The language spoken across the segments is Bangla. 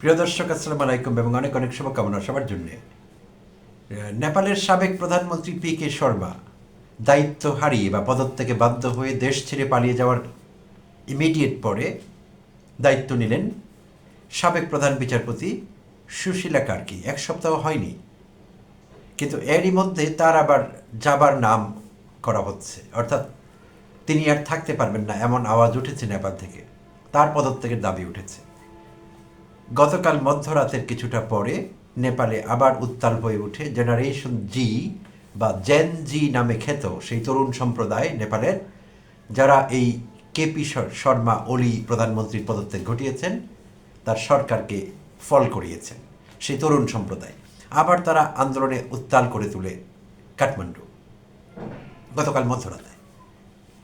প্রিয় দর্শক, আসসালামু আলাইকুম এবং অনেক অনেক শুভকামনা সবার জন্যে। নেপালের সাবেক প্রধানমন্ত্রী পি কে শর্মা দায়িত্ব হারিয়ে বা পদত্যাগে বাধ্য হয়ে দেশ ছেড়ে পালিয়ে যাওয়ার ইমিডিয়েট পরে দায়িত্ব নিলেন সাবেক প্রধান বিচারপতি সুশীলা কার্কি। এক সপ্তাহ হয়নি, কিন্তু এরই মধ্যে তার আবার যাবার নাম করা হচ্ছে। অর্থাৎ তিনি আর থাকতে পারবেন না, এমন আওয়াজ উঠেছে নেপাল থেকে। তার পদত্যাগের দাবি উঠেছে। গতকাল মধ্যরাতের কিছুটা পরে নেপালে আবার উত্তাল হয়ে ওঠে জেনারেশন জি বা জেন জি নামে খ্যাত সেই তরুণ সম্প্রদায় নেপালের, যারা এই কেপি শর্মা ওলি প্রধানমন্ত্রীর পদত্যাগ ঘটিয়েছেন, তার সরকারকে ফল করিয়েছেন সেই তরুণ সম্প্রদায়। আবার তারা আন্দোলনে উত্তাল করে তুলে কাঠমান্ডু গতকাল মধ্যরাতে।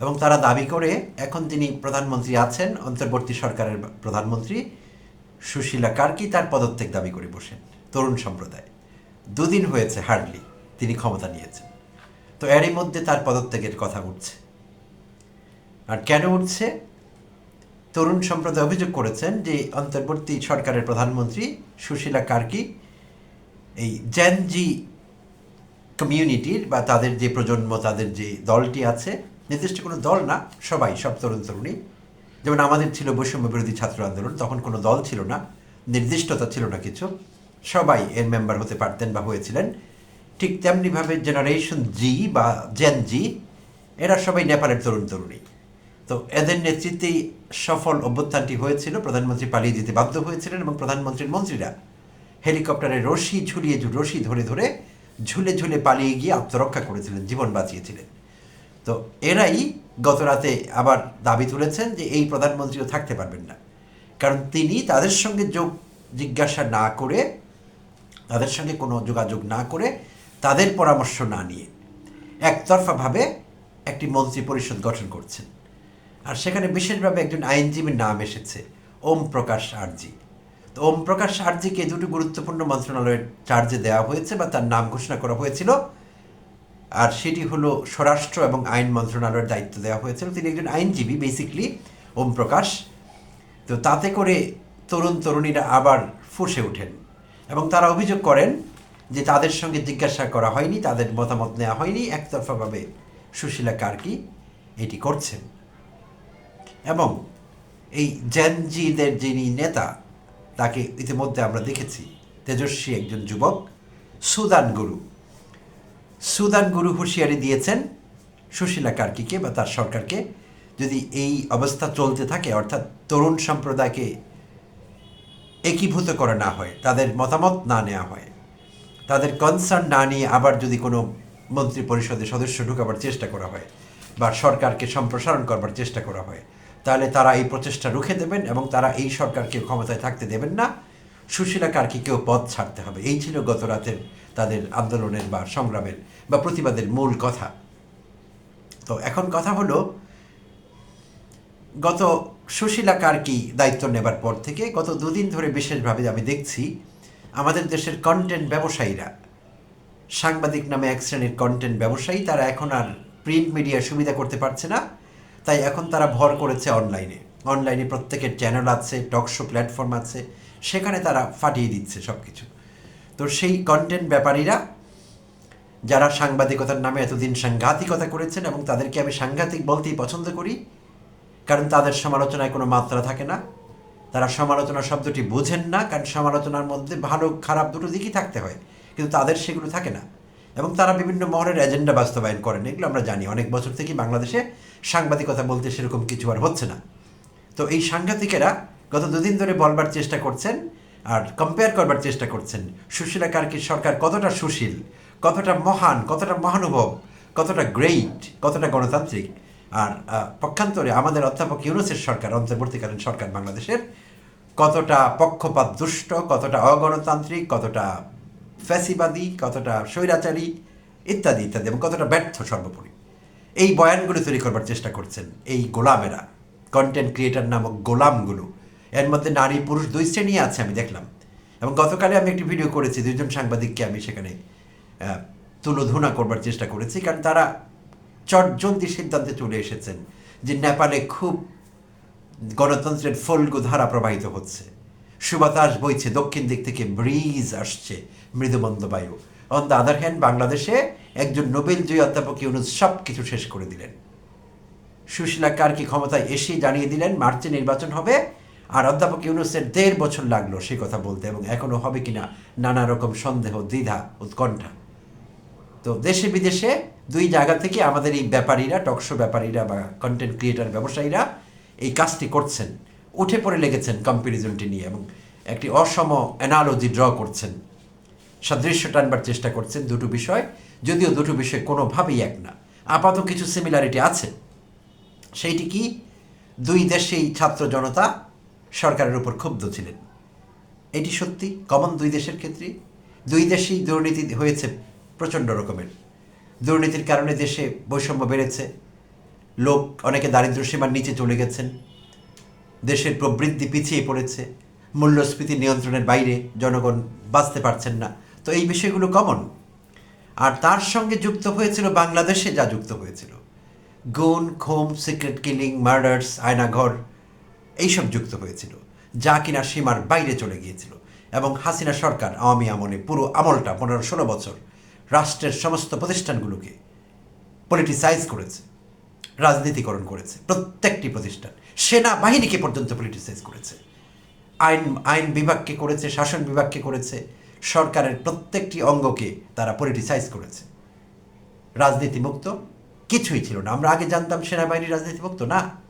এবং তারা দাবি করে, এখন তিনি প্রধানমন্ত্রী আছেন, অন্তর্বর্তী সরকারের প্রধানমন্ত্রী সুশীলা কার্কি তার পদত্যাগ দাবি করে বসেন? তরুণ সম্প্রদায়। দুদিন হয়েছে হার্ডলি, তিনি ক্ষমতা নিয়েছেন। তো এরই মধ্যে তার পদত্যাগের কথা উঠছে। আর কেন উঠছে? তরুণ সম্প্রদায় অভিযোগ করেছেন যে অন্তর্বর্তী সরকারের প্রধানমন্ত্রী সুশীলা কার্কি এই জ্যানজি কমিউনিটির বা তাদের যে প্রজন্ম, তাদের যে দলটি আছে, নির্দিষ্ট কোনো দল না, সবাই, সব তরুণ তরুণী যেমন আমাদের ছিল বৈষম্য বিরোধী ছাত্র আন্দোলন, তখন কোনো দল ছিল না, নির্দিষ্টতা ছিল না কিছু। সবাই এর মেম্বার হতে পারতেন বা হয়েছিলেন। ঠিক তেমনিভাবে জেনারেশন জি বা জেন জি এরা সবাই নেপালের তরুণ তরুণী। তো এদের নেতৃত্বেই সফল অভ্যুত্থানটি হয়েছিল, প্রধানমন্ত্রী পালিয়ে যেতে বাধ্য হয়েছিলেন এবং প্রধানমন্ত্রীর মন্ত্রীরা হেলিকপ্টারে রশি ঝুলিয়ে রশি ধরে ধরে ঝুলে ঝুলে পালিয়ে গিয়ে আত্মরক্ষা করেছিলেন, জীবন বাঁচিয়েছিলেন। তো এরাই গত রাতে আবার দাবি তুলেছেন যে এই প্রধানমন্ত্রীও থাকতে পারবেন না। কারণ তিনি তাদের সঙ্গে যোগ জিজ্ঞাসা না করে, তাদের সঙ্গে কোনো যোগাযোগ না করে তাদের পরামর্শ না নিয়ে একতরফাভাবে একটি মন্ত্রী পরিষদ গঠন করছেন। আর সেখানে বিশেষভাবে একজন আইনজীবীর নাম এসেছে, ওম প্রকাশ আরজি। তো ওম প্রকাশ আরজিকে দুটো গুরুত্বপূর্ণ মন্ত্রণালয়ের চার্জে দেওয়া হয়েছে বা তার নাম ঘোষণা করা হয়েছিল। আর সেটি হলো স্বরাষ্ট্র এবং আইন মন্ত্রণালয়ের দায়িত্ব দেওয়া হয়েছিল। তিনি একজন আইনজীবী বেসিকলি ওম প্রকাশ তো তাতে করে তরুণ তরুণীরা আবার ফুসে ওঠেন এবং তারা অভিযোগ করেন যে তাদের সঙ্গে জিজ্ঞাসা করা হয়নি, তাদের মতামত নেওয়া হয়নি, একতরফাভাবে সুশীলা কার্কি এটি করছেন। এবং এই জেনজিদের যিনি নেতা, তাকে ইতিমধ্যে আমরা দেখেছি, তেজস্বী একজন যুবক, সুদান গুরু। সুদান গুরু হুঁশিয়ারি দিয়েছেন সুশীলা কার্কিকে বা তার সরকারকে, যদি এই অবস্থা চলতে থাকে, অর্থাৎ তরুণ সম্প্রদায়কে একীভূত করা না হয়, তাদের মতামত না নেওয়া হয়, তাদের কনসার্ন না নিয়ে আবার যদি কোনো মন্ত্রী পরিষদের সদস্য ঢুকাবার চেষ্টা করা হয় বা সরকারকে সম্প্রসারণ করবার চেষ্টা করা হয়, তাহলে তারা এই প্রচেষ্টা রুখে দেবেন এবং তারা এই সরকারকে ক্ষমতায় থাকতে দেবেন না। সুশীলা কার্কিকেও পথ ছাড়তে হবে? এই ছিল গত রাতের তাদের আন্দোলনের বা সংগ্রামের বা প্রতিবাদের মূল কথা। তো এখন কথা হলো, গত সুশীলা কার্কি দায়িত্ব নেবার পর থেকে, গত দুদিন ধরে বিশেষভাবে আমি দেখছি, আমাদের দেশের কন্টেন্ট ব্যবসায়ীরা, সাংবাদিক নামে এক শ্রেণির কন্টেন্ট ব্যবসায়ী, তারা এখন আর প্রিন্ট মিডিয়ার সুবিধা করতে পারছে না, তাই এখন তারা ভর করেছে অনলাইনে অনলাইনে প্রত্যেকের চ্যানেল আছে টকশো প্ল্যাটফর্ম আছে সেখানে তারা ফাটিয়ে দিচ্ছে সব কিছু তো সেই কন্টেন্ট ব্যাপারীরা, যারা সাংবাদিকতার নামে এতদিন সাংঘাতিকতা করেছেন এবং তাদেরকে আমি সাংঘাতিক বলতেই পছন্দ করি, কারণ তাদের সমালোচনায় কোনো মাত্রা থাকে না। তারা সমালোচনা শব্দটি বোঝেন না, কারণ সমালোচনার মধ্যে ভালো, খারাপ দুটো দিকই থাকতে হয়, কিন্তু তাদের সেগুলো থাকে না। এবং তারা বিভিন্ন মহলের এজেন্ডা বাস্তবায়ন করেন, এগুলো আমরা জানি। অনেক বছর থেকেই বাংলাদেশে সাংবাদিকতা বলতে সেরকম কিছু আর হচ্ছে না। তো এই সাংঘাতিকেরা গত দুদিন ধরে বলবার চেষ্টা করছেন আর কম্পেয়ার করবার চেষ্টা করছেন। সুশীলা কার্কির সরকার কতটা সুশীল, কতটা মহান, কতটা মহানুভব, কতটা গ্রেট কতটা গণতান্ত্রিক? আর পক্ষান্তরে আমাদের অধ্যাপক ইউনুসের সরকার, অন্তর্বর্তীকালীন সরকার বাংলাদেশের, কতটা পক্ষপাত দুষ্ট, কতটা অগণতান্ত্রিক, কতটা ফ্যাসিবাদী, কতটা স্বৈরাচারী, ইত্যাদি ইত্যাদি, এবং কতটা ব্যর্থ সর্বোপরি। এই বয়ানগুলো তৈরি করবার চেষ্টা করছেন এই গোলামেরা কন্টেন্ট ক্রিয়েটার নামক গোলামগুলো। এর মধ্যে নারী পুরুষ দুই শ্রেণি আছে আমি দেখলাম। এবং গতকালে আমি একটি ভিডিও করেছি, দুইজন সাংবাদিককে আমি সেখানে তুলোধুনা করবার চেষ্টা করেছি কারণ তারা চটজলদি সিদ্ধান্তে চলে এসেছেন যে নেপালে খুব গণতন্ত্রের ফল্গু ধারা প্রবাহিত হচ্ছে। সুবাতাস বইছে, দক্ষিণ দিক থেকে ব্রিজ আসছে, মৃদুমন্দ বায়ু। অন দ্য আদার হ্যান্ড, বাংলাদেশে একজন নোবেল জয়ী অধ্যাপক ইউনুস সব কিছু শেষ করে দিলেন। সুশীলা কার্কি ক্ষমতায় এসেই জানিয়ে দিলেন, মার্চে নির্বাচন হবে আর অধ্যাপক ইউনুসের দেড় বছর লাগল সে কথা বলতে এবং এখনও হবে কিনা নানা রকম সন্দেহ, দ্বিধা, উৎকণ্ঠা। তো দেশে বিদেশে দুই জায়গা থেকে আমাদের এই ব্যাপারীরা টকশো ব্যাপারীরা বা কন্টেন্ট ক্রিয়েটার ব্যবসায়ীরা এই কাজটি করছেন। উঠে পড়ে লেগেছেন কম্প্যারিজনটি নিয়ে এবং একটি অসম অ্যানালজি ড্র করছেন। সাদৃশ্য টানবার চেষ্টা করছেন দুটো বিষয়, যদিও দুটো বিষয় কোনোভাবেই এক না। আপাতত কিছু সিমিলারিটি আছে। সেইটি কি? দুই দেশেই ছাত্র জনতা সরকারের উপর ক্ষুব্ধ ছিলেন। এটি সত্যি? কমন দুই দেশের ক্ষেত্রে? দুই দেশেই দুর্নীতি হয়েছে প্রচণ্ড রকমের। দুর্নীতির কারণে দেশে বৈষম্য বেড়েছে। লোক অনেকে দারিদ্র্য সীমার নিচে চলে গেছেন। দেশের প্রবৃদ্ধি পিছিয়ে পড়েছে। মূল্যস্ফীতি নিয়ন্ত্রণের বাইরে জনগণ বাঁচতে পারছেন না। তো এই বিষয়গুলো কমন? আর তার সঙ্গে যুক্ত হয়েছিল, বাংলাদেশে যা যুক্ত হয়েছিল। গুণ খুম সিক্রেট কিলিং, মার্ডার্স, আয়নাঘর এইসব যুক্ত হয়েছিল, যা কিনা সীমার বাইরে চলে গিয়েছিল এবং হাসিনা সরকার আওয়ামী আমলে পুরো আমলটা পনেরো ষোলো বছর রাষ্ট্রের সমস্ত প্রতিষ্ঠানগুলোকে পলিটিসাইজ করেছে, রাজনীতিকরণ করেছে, প্রত্যেকটি প্রতিষ্ঠান, সেনাবাহিনীকে পর্যন্ত পলিটিসাইজ করেছে। আইন আইন বিভাগকে করেছে, শাসন বিভাগকে করেছে, সরকারের প্রত্যেকটি অঙ্গকে তারা পলিটিসাইজ করেছে। রাজনীতিমুক্ত কিছুই ছিল না। আমরা আগে জানতাম সেনাবাহিনী রাজনীতিমুক্ত না।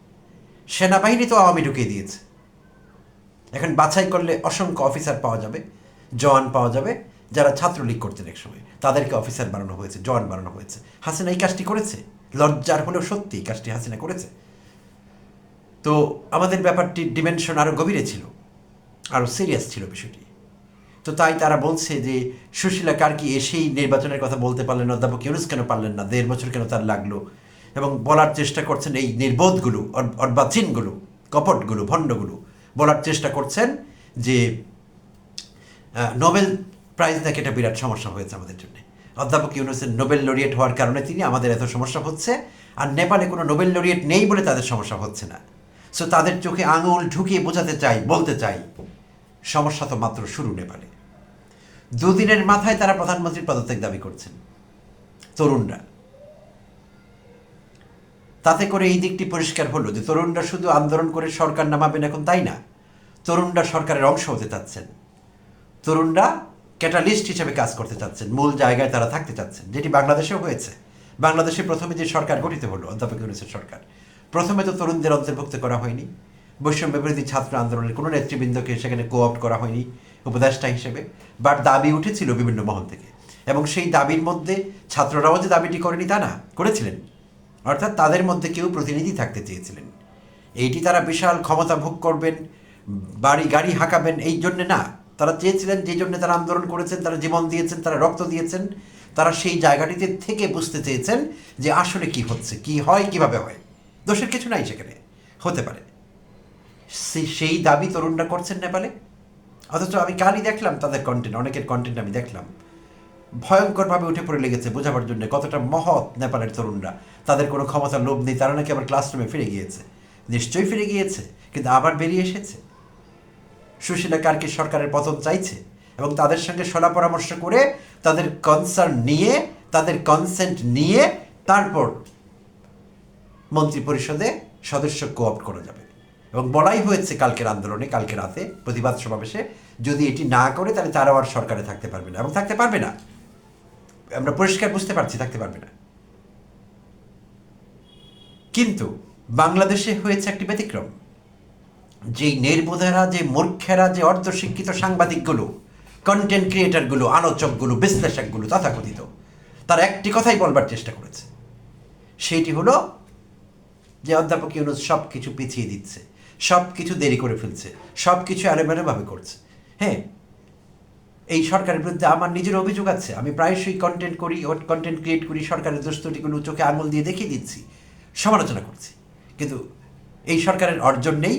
সেনাবাহিনী তো আওয়ামী ঢুকিয়ে দিয়েছে। এখন বাছাই করলে অসংখ্য অফিসার পাওয়া যাবে, জওয়ান পাওয়া যাবে, যারা ছাত্রলীগ করতেন এক সময় তাদেরকে অফিসার বানানো হয়েছে, জওয়ান বানানো হয়েছে। হাসিনা এই কাজটি করেছে? লজ্জার হলেও সত্যি এই কাজটি হাসিনা করেছে। তো আমাদের ব্যাপারটি ডিমেনশন আরও গভীরে ছিল আরও সিরিয়াস ছিল বিষয়টি। তো তাই তারা বলছে যে, সুশীলা কার্কি এসেই নির্বাচনের কথা বলতে পারলেন, অধ্যাপক ইউনুস কেন পারলেন না? দেড় বছর কেন তার লাগল? এবং বলার চেষ্টা করছেন এই নির্বোধগুলো, অর- অর্বাচীনগুলো, কপটগুলো, ভণ্ডগুলো। বলার চেষ্টা করছেন যে নোবেল প্রাইজ নাকি এটা বিরাট সমস্যা হয়েছে আমাদের জন্য। অধ্যাপক ইউনুসের নোবেল লরিয়েট হওয়ার কারণে তিনি আমাদের এত সমস্যা হচ্ছে, আর নেপালে কোনো নোবেল লরিয়েট নেই বলে তাদের সমস্যা হচ্ছে না। সো তাদের চোখে আঙুল ঢুকিয়ে বোঝাতে চাই, বলতে চাই, সমস্যা তো মাত্র শুরু নেপালে। দুদিনের মাথায় তারা প্রধানমন্ত্রীর পদত্যাগ দাবি করছেন, তরুণরা। তাতে করে এই দিকটি পরিষ্কার হলো যে তরুণরা শুধু আন্দোলন করে সরকার নামাবেন এখন তাই না? তরুণরা সরকারের অংশ হতে চাচ্ছেন। তরুণরা ক্যাটালিস্ট হিসেবে কাজ করতে চাচ্ছেন। মূল জায়গায় তারা থাকতে চাচ্ছেন, যেটি বাংলাদেশেও হয়েছে। বাংলাদেশে প্রথমে যে সরকার গঠিত হলো, অধ্যাপক ইউনুসের সরকার, প্রথমে তো তরুণদের অন্তর্ভুক্ত করা হয়নি। বৈষম্য বিরোধী ছাত্র আন্দোলনের কোনো নেতৃবৃন্দকে সেখানে কোঅপ্ট করা হয়নি, উপদেষ্টা হিসেবে। বাট দাবি উঠেছিল বিভিন্ন মহল থেকে। এবং সেই দাবির মধ্যে ছাত্ররাও যে দাবিটি করেনি তা না, করেছিলেন। অর্থাৎ তাদের মধ্যে কেউ প্রতিনিধি থাকতে চেয়েছিলেন। এইটি তারা বিশাল ক্ষমতা ভোগ করবেন, বাড়ি গাড়ি হাঁকাবেন, এই জন্যে না, তারা চেয়েছিলেন যে জন্য তারা আন্দোলন করেছেন, তারা জীবন দিয়েছেন, তারা রক্ত দিয়েছেন, তারা সেই জায়গাটিতে থেকে বুঝতে চেয়েছেন যে আসলে কি হচ্ছে, কি হয়, কীভাবে হয়। দোষের কিছু নাই সেখানে, হতে পারে। সেই দাবি তরুণরা করছেন নেপালে? অথচ আমি কালই দেখলাম তাদের কন্টেন্ট অনেকের কন্টেন্ট আমি দেখলাম। ভয়ঙ্করভাবে উঠে পড়ে লেগেছে বোঝাবার জন্য কতটা মহৎ নেপালের তরুণরা। তাদের কোনো ক্ষমতার লোভ নেই, তারা নাকি আবার ক্লাসরুমে ফিরে গিয়েছে। নিশ্চয়ই ফিরে গিয়েছে, কিন্তু আবার বেরিয়ে এসেছে। সুশীলা কার্কি সরকারের পতন চাইছে এবং তাদের সঙ্গে সলা পরামর্শ করে তাদের কনসার্ন নিয়ে, তাদের কনসেন্ট নিয়ে তারপর মন্ত্রী পরিষদে সদস্য কোঅপ্ট করা যাবে। এবং বলাই হয়েছে কালকের আন্দোলনে, কালকে রাতে প্রতিবাদ সমাবেশে যদি এটি না করে তাহলে তারাও আর সরকারে থাকতে পারবে না এবং থাকতে পারবে না। আমরা পরিষ্কার বুঝতে পারছি, থাকতে পারবে না। কিন্তু বাংলাদেশে হয়েছে একটি ব্যতিক্রম। যেই নির্বোধেরা, যে মূর্খেরা, যে অর্ধশিক্ষিত সাংবাদিকগুলো কন্টেন্ট ক্রিয়েটারগুলো আলোচকগুলো, বিশ্লেষকগুলো তথাকথিত, তার একটি কথাই বলবার চেষ্টা করেছে। সেইটি হলো যে অধ্যাপক ইউনুস সব কিছু পিছিয়ে দিচ্ছে সব কিছু দেরি করে ফেলছে সব কিছু এলোমেলোভাবে করছে। হ্যাঁ এই সরকারের বিরুদ্ধে আমার নিজের অভিযোগ আছে। আমি প্রায়শই কন্টেন্ট করি কন্টেন্ট ক্রিয়েট করি, সরকারের দোস্তটিগুলো চোখে আঙুল দিয়ে দেখিয়ে দিচ্ছি, সমালোচনা করছি। কিন্তু এই সরকারের অর্জন নেই।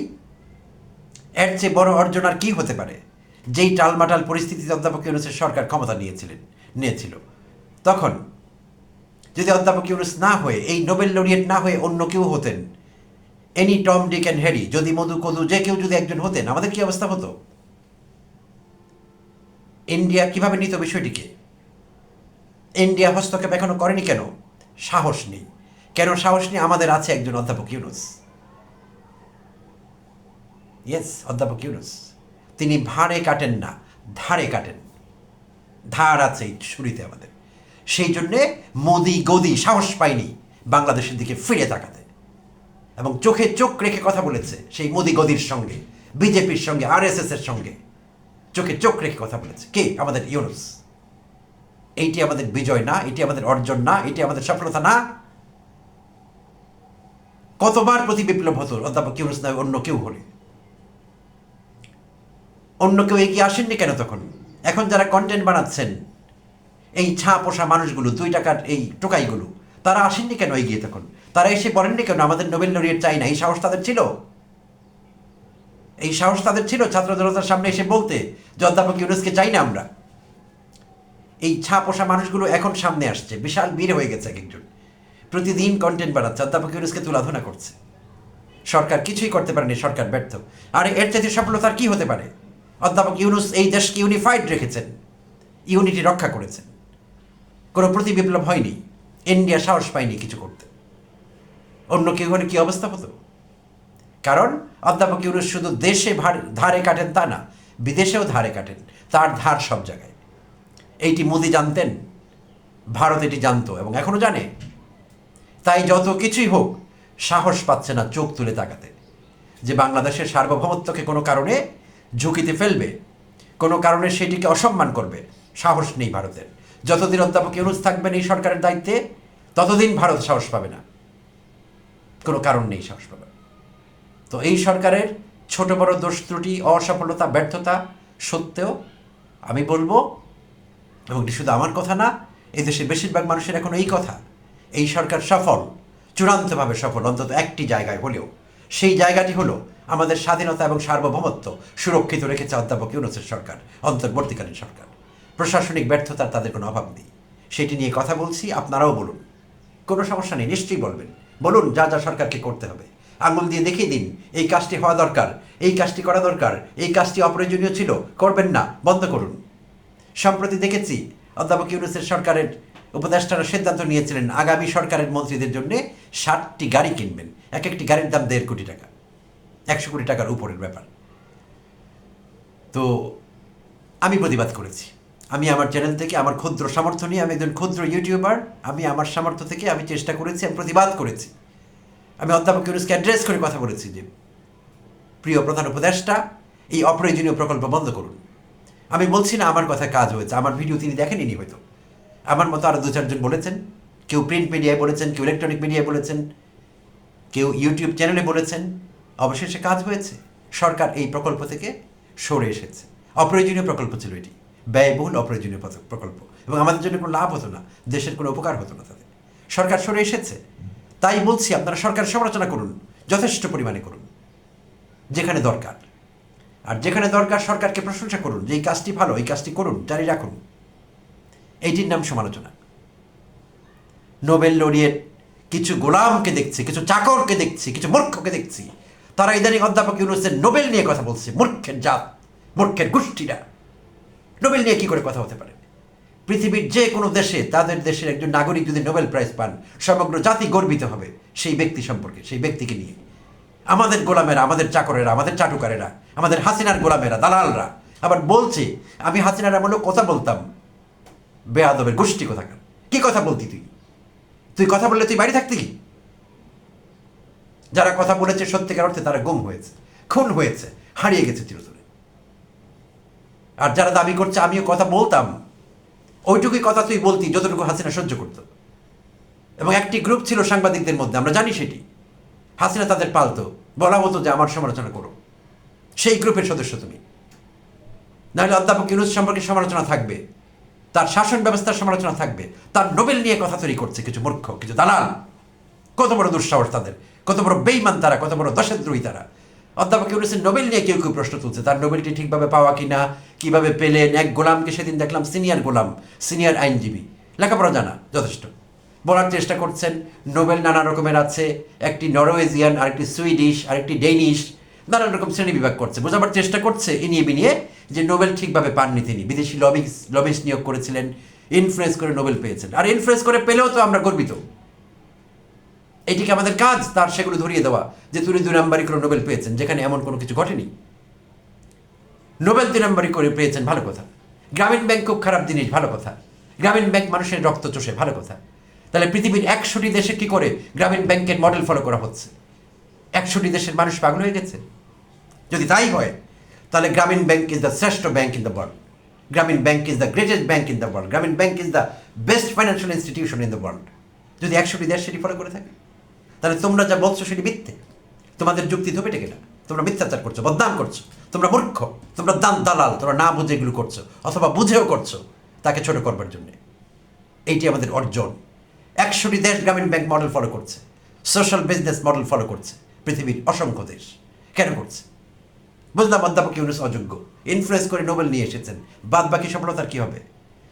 এর চেয়ে বড় অর্জন আর কী হতে পারে? যেই টালমাটাল পরিস্থিতিতে অধ্যাপক ইউনুসের সরকার ক্ষমতা নিয়েছিলেন, নিয়েছিল। তখন যদি অধ্যাপক ইউনুস না হয়ে, এই নোবেল লরিয়েট না হয়ে অন্য কেউ হতেন, any Tom, Dick and Harry, যদি মধু, কদু, যে কেউ যদি একজন হতেন, আমাদের কি অবস্থা হতো? ইন্ডিয়া কীভাবে নিত বিষয়টিকে? ইন্ডিয়া হস্তক্ষেপ এখনও করেনি কেন? সাহস নেই। কেন সাহস নেই? আমাদের আছে একজন অধ্যাপক ইউনুস। ইয়েস অধ্যাপক ইউনুস। তিনি ভাড়ে কাটেন না ধারে কাটেন। ধার আছে ছুরিতে আমাদের। সেই জন্যে মোদি গদি সাহস পায়নি বাংলাদেশের দিকে ফিরে তাকাতে। এবং চোখে চোখ রেখে কথা বলেছে সেই মোদি গদির সঙ্গে, বিজেপির সঙ্গে, আর এর সঙ্গে। চোখে চোখ রেখে কথা বলেছে। কে? আমাদের ইউনুস। এইটি আমাদের বিজয় না, এটি আমাদের অর্জন না, এটি আমাদের সফলতা না। কতবার প্রতি বিপ্লব হতো, অধ্যাপক ইউনুস নয় অন্য কেউ হলে। অন্য কেউ এগিয়ে আসেননি কেন তখন? এখন যারা কন্টেন্ট বানাচ্ছেন, এই ছা পোষা মানুষগুলো, দুই টাকার এই টোকাইগুলো, তারা আসেননি কেন এগিয়ে তখন? তারা এসে বলেননি কেন? আমাদের নোবেল লরিয়েট চাই না, এই সাহস তাদের ছিল? এই সাহস তাদের ছিল ছাত্র জনতার সামনে এসে বলতে যে অধ্যাপক ইউনুসকে চাই না আমরা। এই ছা পোষা মানুষগুলো এখন সামনে আসছে, বিশাল বীর হয়ে গেছে এক একজন। প্রতিদিন কন্টেন্ট বানাচ্ছে অধ্যাপক ইউনুসকে তুলাধনা করছে। সরকার কিছুই করতে পারেনি, সরকার ব্যর্থ। আর, এর চাইতে সফলতার কি হতে পারে? অধ্যাপক ইউনুস এই দেশকে ইউনিফাইড রেখেছেন ইউনিটি রক্ষা করেছেন। কোনো প্রতি বিপ্লব হয়নি ইন্ডিয়া সাহস পায়নি কিছু করতে। অন্য কেউ হলে কি অবস্থা হতো? কারণ অধ্যাপক ইউনুস শুধু দেশে ধারে কাটেন তা না, বিদেশেও ধারে কাটেন, তার ধার সব জায়গায়। এইটি মোদি জানতেন, ভারত এটি জানতো এবং এখনও জানে। তাই যত কিছুই হোক, সাহস পাচ্ছে না চোখ তুলে তাকাতে যে বাংলাদেশের সার্বভৌমত্বকে কোনো কারণে ঝুঁকিতে ফেলবে, কোনো কারণে সেটিকে অসম্মান করবে, সাহস নেই ভারতের। যতদিন অধ্যাপক ইউনুস থাকবেন এই সরকারের দায়িত্বে, ততদিন ভারত সাহস পাবে না। কোনো কারণ নেই সাহস পাবে। তো এই সরকারের ছোট বড় দোষ ত্রুটি অসফলতা ব্যর্থতা সত্ত্বেও আমি বলব, এবং এটি শুধু আমার কথা না, এই দেশের বেশিরভাগ মানুষের এখন এই কথা, এই সরকার সফল, চূড়ান্তভাবে সফল, অন্তত একটি জায়গায় হলেও। সেই জায়গাটি হলো আমাদের স্বাধীনতা এবং সার্বভৌমত্ব সুরক্ষিত রেখেছে অধ্যাপক ইউনুসের সরকার, অন্তর্বর্তীকালীন সরকার। প্রশাসনিক ব্যর্থতার তাদের কোনো অভাব নেই। সেটি নিয়ে কথা বলছি, আপনারাও বলুন। কোনো সমস্যা নেই, নিশ্চয়ই বলবেন। বলুন, যা যা সরকারকে করতে হবে। আঙুল দিয়ে দেখিয়ে দিন, এই কাজটি হওয়া দরকার, এই কাজটি করা দরকার, এই কাজটি অপ্রয়োজনীয় ছিল, করবেন না, বন্ধ করুন। সম্প্রতি দেখেছি, অধ্যাপক ইউনুসের সরকারের উপদেষ্টারা সিদ্ধান্ত নিয়েছিলেন, আগামী সরকারের মন্ত্রীদের জন্য ষাটটি গাড়ি কিনবেন, এক একটি গাড়ির দাম দেড় কোটি টাকা, একশো কোটি টাকার উপরের ব্যাপার। তো আমি প্রতিবাদ করেছি। আমি আমার চ্যানেল থেকে আমার ক্ষুদ্র সামর্থ্য নিয়ে, আমি একজন ক্ষুদ্র ইউটিউবার, আমি আমার সামর্থ্য থেকে আমি চেষ্টা করেছি, আমি প্রতিবাদ করেছি। আমি অধ্যাপক ইউনুসকে অ্যাড্রেস করে কথা বলেছি যে, প্রিয় প্রধান উপদেষ্টা, এই অপ্রয়োজনীয় প্রকল্প বন্ধ করুন। আমি বলছি না আমার কথা কাজ হয়েছে, আমার ভিডিও তিনি দেখেনি হয়তো। আমার মতো আরও দু চারজন বলেছেন, কেউ প্রিন্ট মিডিয়ায় বলেছেন, কেউ ইলেকট্রনিক মিডিয়ায় বলেছেন, কেউ ইউটিউব চ্যানেলে বলেছেন, অবশেষে কাজ হয়েছে। সরকার এই প্রকল্প থেকে সরে এসেছে। অপ্রয়োজনীয় প্রকল্প ছিল এটি। ব্যয়বহুল অপ্রয়োজনীয় প্রকল্প। এবং আমাদের জন্য কোনো লাভ হতো না, দেশের কোনো উপকার হতো না তাদের সরকার সরে এসেছে। তাই বলছি আপনারা সরকারের সমালোচনা করুন, যথেষ্ট পরিমাণে করুন, যেখানে দরকার। আর যেখানে দরকার সরকারকে প্রশংসা করুন যে এই কাজটি ভালো, এই কাজটি করুন, জারি রাখুন। এইটির নাম সমালোচনা। নোবেল লরিয়েট কিছু গোলামকে দেখছি, কিছু চাকরকে দেখছি, কিছু মূর্খকে দেখছি। তারা ইদানিং অধ্যাপক ইউনুসের নোবেল নিয়ে কথা বলছে, মূর্খের জাত, মূর্খের গোষ্ঠীরা। নোবেল নিয়ে কি করে কথা হতে পারে? পৃথিবীর যে কোনো দেশে তাদের দেশের একজন নাগরিক যদি নোবেল প্রাইজ পান, সমগ্র জাতি গর্বিত হবে সেই ব্যক্তি সম্পর্কে, সেই ব্যক্তিকে নিয়ে। আমাদের গোলামেরা, আমাদের চাকরেরা, আমাদের চাটুকারেরা, আমাদের হাসিনার গোলামেরা, দালালরা আবার বলছে, আমি হাসিনার আমলেও কথা বলতাম। বেয়াদবের গোষ্ঠী কোথাকার? কি কথা বলতি তুই? তুই কথা বললে তুই বাড়ি থাকতি কি? যারা কথা বলেছে সত্যিকার অর্থে তারা গুম হয়েছে, খুন হয়েছে, হারিয়ে গেছে চিরতরে। আর যারা দাবি করছে, আমিও কথা বলতাম। ওইটুকুই কথা তুই বলতি, যতটুকু হাসিনা সহ্য করতো। এবং একটি গ্রুপ ছিল সাংবাদিকদের মধ্যে, আমরা জানি সেটি। হাসিনা তাদের পালতো, বলা হতো যে আমার সমালোচনা করো। সেই গ্রুপের সদস্য তুমি। নাহলে অধ্যাপক ইউনুস সম্পর্কে সমালোচনা থাকবে, তার শাসন ব্যবস্থার সমালোচনা থাকবে, তার নোবেল নিয়ে কথা তৈরি করছে কিছু মূর্খ, কিছু দালাল। কত বড় দুঃসাহস তাদের, কত বড় বেইমান তারা, কত বড় দশেদ্রোহী তারা। অধ্যাপক ইউনুসের নোবেল নিয়ে কেউ কেউ প্রশ্ন তুলছে। তার নোবেলটি ঠিকভাবে পাওয়া কিনা, কীভাবে পেলেন? এক গোলামকে সেদিন দেখলাম সিনিয়র গোলাম, সিনিয়র আইনজীবী। লেখাপড়া জানা, যথেষ্ট। বলার চেষ্টা করছেন, নোবেল নানা রকমের আছে। একটি নরওয়েজিয়ান, আরেকটি সুইডিশ, আরেকটি ডেনিশ। নানান রকম শ্রেণি বিভাগ করছে। বোঝাবার চেষ্টা করছে এ নিয়ে বিনিয়ে যে নোবেল ঠিকভাবে পাননি তিনি। বিদেশি লবিস লবিস নিয়োগ করেছিলেন ইনফ্লুয়েন্স করে নোবেল পেয়েছেন। আর ইনফ্লুয়েন্স করে পেলেও তো আমরা গর্বিত। এটিকে আমাদের কাজ তার সেগুলো ধরিয়ে দেওয়া, যে তিনি দুই নাম্বারই করে নোবেল পেয়েছেন, যেখানে এমন কোনো কিছু ঘটেনি। নোবেল দুই নাম্বারই করে পেয়েছেন, ভালো কথা। গ্রামীণ ব্যাংক খুব খারাপ জিনিস, ভালো কথা। গ্রামীণ ব্যাংক মানুষের রক্ত চষে, ভালো কথা। তাহলে পৃথিবীর একশোটি দেশে কি করে গ্রামীণ ব্যাংকের মডেল ফলো করা হচ্ছে? একশোটি দেশের মানুষ পাগল হয়ে গেছে? যদি তাই হয়, তাহলে গ্রামীণ ব্যাংক ইজ দ্য শ্রেষ্ঠ bank in the world Grameen bank is the greatest bank in the world Grameen bank is the best financial institution in the world যদি একশোটি দেশ সেটি ফলো করে থাকে? তাহলে তোমরা যা বলছো সেটি মিথ্যে। তোমাদের যুক্তি ধোপে টেকে না। তোমরা মিথ্যাচার করছ, বদনাম করছ। তোমরা মূর্খ, তোমরা দান দালাল, তোমরা না বুঝে এগুলো করছ, অথবা বুঝেও করছ তাকে ছোট করবার জন্য। এইটি আমাদের অর্জন। একশোটি দেশ গ্রামীণ ব্যাংক মডেল ফলো করছে। সোশ্যাল বিজনেস মডেল ফলো করছে। পৃথিবীর অসংখ্য দেশ। কেন করছে? বুঝলাম অধ্যাপক ইউনুস অযোগ্য। ইনফ্লুয়েন্স করে নোবেল নিয়ে এসেছেন। বাদ বাকি সফলতার কি হবে?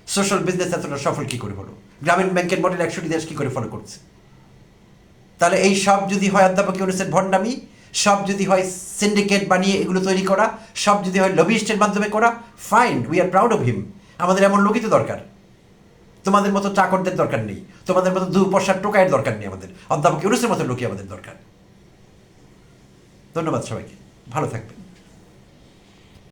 সোশ্যাল বিজনেস এতটা সফল কি করে হলো? গ্রামীণ ব্যাংকের মডেল একশোটি দেশ কি করে ফলো করছে? তাহলে এই সব যদি হয় অধ্যাপক ইউনুসের ভণ্ডামি, সব যদি হয় সিন্ডিকেট বানিয়ে এগুলো তৈরি করা, সব যদি হয় লবিস্টের মাধ্যমে করা fine we are proud of him আমাদের এমন লোকই তো দরকার। তোমাদের মতো চাকরদের দরকার নেই। তোমাদের মতো দু পয়সার টোকায়ের দরকার নেই আমাদের। অধ্যাপক ইউনুসের মতো লোকই আমাদের দরকার। ধন্যবাদ সবাইকে। ভালো থাকবেন।